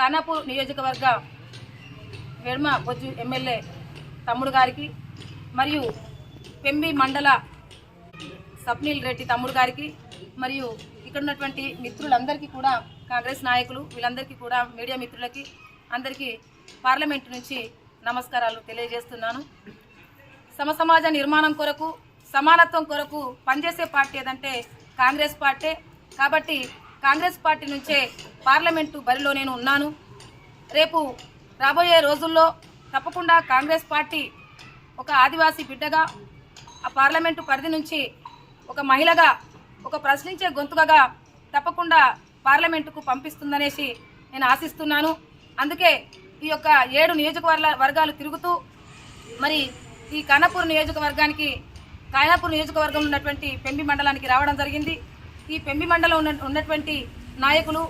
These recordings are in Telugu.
ఖానాపూర్ నియోజకవర్గ వెడ్మ బొజ్జు ఎమ్మెల్యే తమ్ముడు గారికి మరియు పెంబి మండల సప్నీల్ రెడ్డి తమ్ముడు గారికి మరియు ఇక్కడ ఉన్నటువంటి మిత్రులందరికీ కూడా కాంగ్రెస్ నాయకులు వీళ్ళందరికీ కూడా మీడియా మిత్రులకి అందరికీ పార్లమెంట్ నుంచి నమస్కారాలు తెలియజేస్తున్నాను. సమ సమాజ నిర్మాణం కొరకు సమానత్వం కొరకు పనిచేసే పార్టీ ఏదంటే కాంగ్రెస్ పార్టీ. కాబట్టి కాంగ్రెస్ పార్టీ నుంచే పార్లమెంటు బరిలో నేను ఉన్నాను. రేపు రాబోయే రోజుల్లో తప్పకుండా కాంగ్రెస్ పార్టీ ఒక ఆదివాసీ బిడ్డగా ఆ పార్లమెంటు పరిధి నుంచి ఒక మహిళగా ఒక ప్రశ్నించే గొంతుకగా తప్పకుండా పార్లమెంటుకు పంపిస్తుందనేసి నేను ఆశిస్తున్నాను. అందుకే ఈ యొక్క ఏడు నియోజకవర్గ వర్గాలు తిరుగుతూ మరి ఈ కానాపూర్ నియోజకవర్గానికి కానాపూర్ నియోజకవర్గంలో ఉన్నటువంటి పెంబి మండలానికి రావడం జరిగింది. ఈ పెంబి మండలం ఉన్న ఉన్నటువంటి నాయకులు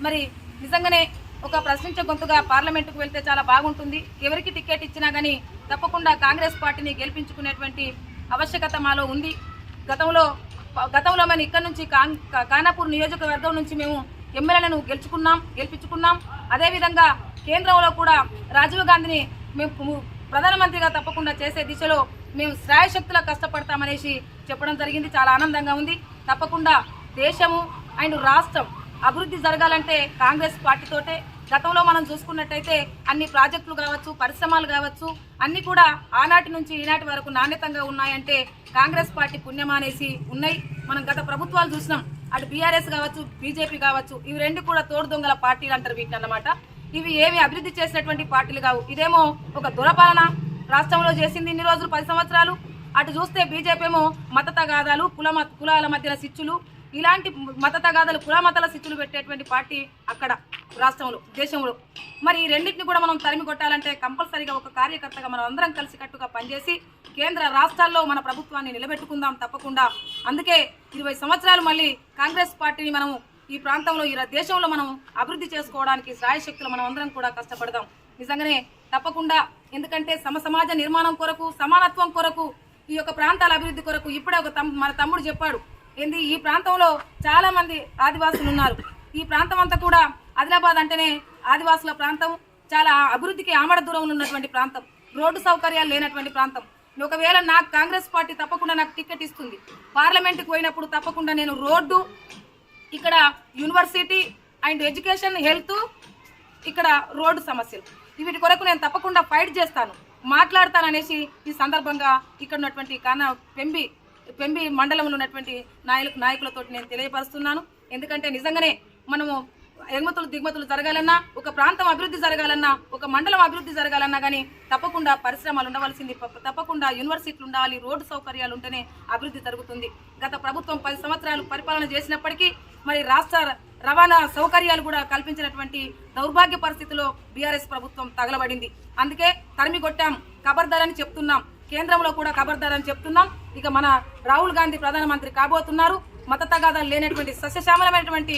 మరి నిజంగానే ఒక ప్రశ్నించే గొంతుగా పార్లమెంటుకు వెళ్తే చాలా బాగుంటుంది. ఎవరికి టికెట్ ఇచ్చినా కానీ తప్పకుండా కాంగ్రెస్ పార్టీని గెలిపించుకునేటువంటి ఆవశ్యకత మాలో ఉంది. గతంలో గతంలో మనం ఇక్కడ నుంచి కాన్- కా- కానాపూర్ నియోజకవర్గం నుంచి మేము ఎమ్మెల్యేలను గెలుచుకున్నాం గెలిపించుకున్నాం. అదేవిధంగా కేంద్రంలో కూడా రాజీవ్ గాంధీని మేము ప్రధానమంత్రిగా తప్పకుండా చేసే దిశలో మేము శ్రాయశక్తులా కష్టపడతామనేసి చెప్పడం జరిగింది. చాలా ఆనందంగా ఉంది. తప్పకుండా దేశము అండ్ రాష్ట్రం అభివృద్ధి జరగాలంటే కాంగ్రెస్ పార్టీతోటే. గతంలో మనం చూసుకున్నట్టయితే అన్ని ప్రాజెక్టులు కావచ్చు పరిశ్రమలు కావచ్చు అన్ని కూడా ఆనాటి నుంచి ఈనాటి వరకు నాణ్యతంగా ఉన్నాయంటే కాంగ్రెస్ పార్టీ పుణ్యమానేసి ఉన్నాయి. మనం గత ప్రభుత్వాలు చూసినాం. అటు బీఆర్ఎస్ కావచ్చు బీజేపీ కావచ్చు ఇవి రెండు కూడా తోడు దొంగల పార్టీలు అంటారు వీటిని అన్నమాట. ఇవి ఏమి అభివృద్ధి చేసినటువంటి పార్టీలు కావు. ఇదేమో ఒక దురపాలన. రాష్ట్రంలో చేసింది ఇన్ని రోజులు పది సంవత్సరాలు. అటు చూస్తే బీజేపీ ఏమో మత తగాదాలు కుల కులాల మధ్యన సిచ్చులు ఇలాంటి మత తగాదాలు కుల మతాల పెట్టేటువంటి పార్టీ అక్కడ రాష్ట్రంలో దేశంలో. మరి ఈ రెండింటిని కూడా మనం తరిమి కొట్టాలంటే కంపల్సరీగా ఒక కార్యకర్తగా మనం అందరం కలిసికట్టుగా పనిచేసి కేంద్ర రాష్ట్రాల్లో మన ప్రభుత్వాన్ని నిలబెట్టుకుందాం తప్పకుండా. అందుకే ఇరవై సంవత్సరాలు మళ్ళీ కాంగ్రెస్ పార్టీని మనం ఈ ప్రాంతంలో ఈ దేశంలో మనం అభివృద్ధి చేసుకోవడానికి సాయశక్తులు మనం అందరం కూడా కష్టపడదాం. నిజంగానే తప్పకుండా. ఎందుకంటే సమ సమాజ నిర్మాణం కొరకు సమానత్వం కొరకు ఈ యొక్క ప్రాంతాల అభివృద్ధి కొరకు ఇప్పుడే ఒక తమ్ మన తమ్ముడు చెప్పాడు. ఏంది ఈ ప్రాంతంలో చాలా మంది ఆదివాసులు ఉన్నారు. ఈ ప్రాంతం అంతా కూడా ఆదిలాబాద్ అంటేనే ఆదివాసుల ప్రాంతం. చాలా అభివృద్ధికి ఆమడ దూరంలో ఉన్నటువంటి ప్రాంతం. రోడ్డు సౌకర్యాలు లేనటువంటి ప్రాంతం. ఒకవేళ నాకు కాంగ్రెస్ పార్టీ తప్పకుండా నాకు టికెట్ ఇస్తుంది. పార్లమెంట్కి పోయినప్పుడు తప్పకుండా నేను రోడ్డు ఇక్కడ యూనివర్సిటీ అండ్ ఎడ్యుకేషన్ హెల్త్ ఇక్కడ రోడ్డు సమస్యలు. వీటి కొరకు నేను తప్పకుండా ఫైట్ చేస్తాను. మాట్లాడతాననేసి ఈ సందర్భంగా ఇక్కడ ఉన్నటువంటి కాన పెంబి పెంబి మండలంలో ఉన్నటువంటి నాయకు నాయకులతో నేను తెలియపరుస్తున్నాను. ఎందుకంటే నిజంగానే మనము ఎగుమతులు దిగుమతులు జరగాలన్నా ఒక ప్రాంతం అభివృద్ధి జరగాలన్నా ఒక మండలం అభివృద్ధి జరగాలన్నా కానీ తప్పకుండా పరిశ్రమలు ఉండవలసింది. తప్పకుండా యూనివర్సిటీలు ఉండాలి రోడ్డు సౌకర్యాలు ఉంటేనే అభివృద్ధి జరుగుతుంది. గత ప్రభుత్వం పది సంవత్సరాలు పరిపాలన చేసినప్పటికీ మరి రాష్ట్ర రవాణా సౌకర్యాలు కూడా కల్పించినటువంటి దౌర్భాగ్య పరిస్థితిలో బీఆర్ఎస్ ప్రభుత్వం తగలబడింది. అందుకే తరిమి కొట్టాం కబర్దారని చెప్తున్నాం. కేంద్రంలో కూడా కబర్దారని చెప్తున్నాం. ఇక మన రాహుల్ గాంధీ ప్రధానమంత్రి కాబోతున్నారు. మత తగాదాలు లేనటువంటి సస్యశ్యామలమైనటువంటి